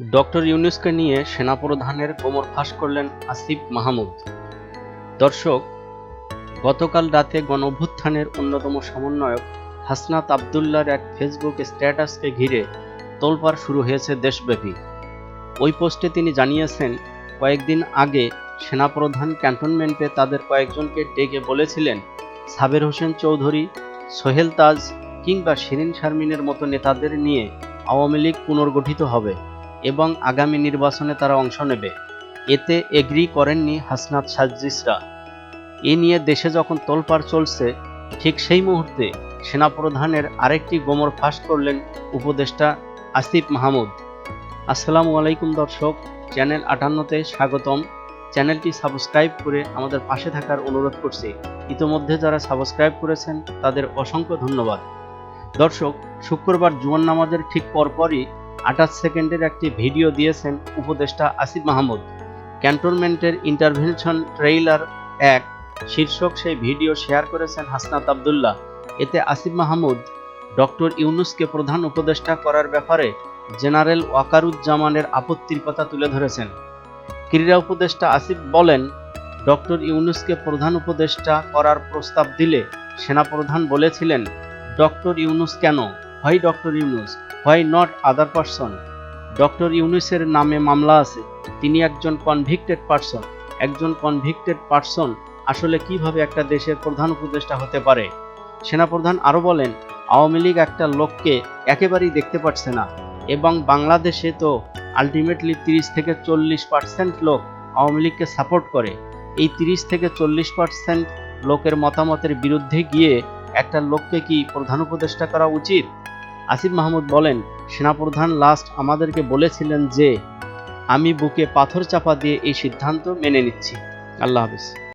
Doctor ইউনুসকে নিয়ে সেনাপ্রধানের কোমর ফাঁস করলেন আসিফ মাহমুদ। দর্শক, গতকাল রাতে গণঅভ্যুত্থানের অন্যতম সমন্বয়ক হাসনাত আবদুল্লার এক ফেসবুক স্ট্যাটাসকে ঘিরে তোলপাড় শুরু হয়েছে দেশব্যাপী। ওই পোস্টে তিনি জানিয়েছেন, কয়েকদিন আগে সেনাপ্রধান ক্যান্টনমেন্টে তাদের কয়েকজনকে ডেকে বলেছিলেন, সাবের হোসেন চৌধুরী, সোহেল তাজ কিংবা শিরিন শারমিনের মতো নেতাদের নিয়ে আওয়ামী লীগ পুনর্গঠিত হবে। এবং আগামী নির্বাচনে তারা অংশ নেবে। এতে এগ্রি করেননি হাসনাত সাজ্জিসরা। এ নিয়ে দেশে যখন তোলপাড় চলছে, ঠিক সেই মুহূর্তে সেনাপ্রধানের আরেকটি গোমর ফাঁস করলেন উপদেষ্টা আসিফ মাহমুদ। আসসালামু আলাইকুম দর্শক, চ্যানেল আটান্নতে স্বাগতম। চ্যানেলটি সাবস্ক্রাইব করে আমাদের পাশে থাকার অনুরোধ করছি। ইতোমধ্যে যারা সাবস্ক্রাইব করেছেন, তাদের অসংখ্য ধন্যবাদ। দর্শক, শুক্রবার জুয়ান নামাজের ঠিক পরপরই আঠাশ সেকেন্ডের একটি ভিডিও দিয়েছেন উপদেষ্টা আসিফ মাহমুদ। ক্যান্টনমেন্টের ইন্টারভেনশন ট্রেইলার এক শীর্ষক সেই ভিডিও শেয়ার করেছেন হাসনাত আবদুল্লাহ। এতে আসিফ মাহমুদ, ডক্টর ইউনুসকে প্রধান উপদেষ্টা করার ব্যাপারে জেনারেল ওয়াকারুজ্জামানের আপত্তির কথা তুলে ধরেছেন। ক্রীড়া উপদেষ্টা আসিফ বলেন, ডক্টর ইউনুসকে প্রধান উপদেষ্টা করার প্রস্তাব দিলে সেনাপ্রধান বলেছিলেন, ডক্টর ইউনুস কেন? হয় ডক্টর ইউনুস। হয় নট আদার পার্সন? ডক্টর ইউনুসের নামে মামলা আছে। তিনি একজন কনভিক্টেড পার্সন। একজন কনভিক্টেড পার্সন আসলে কীভাবে একটা দেশের প্রধান উপদেষ্টা হতে পারে? সেনাপ্রধান আরও বলেন, আওয়ামী লীগ একটা লোককে একেবারেই দেখতে পাচ্ছে না এবং বাংলাদেশে তো আলটিমেটলি তিরিশ থেকে চল্লিশ পার্সেন্ট লোক আওয়ামী লীগকে সাপোর্ট করে। এই তিরিশ থেকে চল্লিশ পার্সেন্ট লোকের মতামতের বিরুদ্ধে গিয়ে একটা লোককে কি প্রধান উপদেষ্টা করা উচিত? আসিফ মাহমুদ বলেন, সেনাপ্রধান লাস্ট আমাদেরকে বলেছিলেন যে, আমি বুকে পাথর চাপা দিয়ে এই সিদ্ধান্ত মেনে নিচ্ছি। আল্লাহ হাফিজ।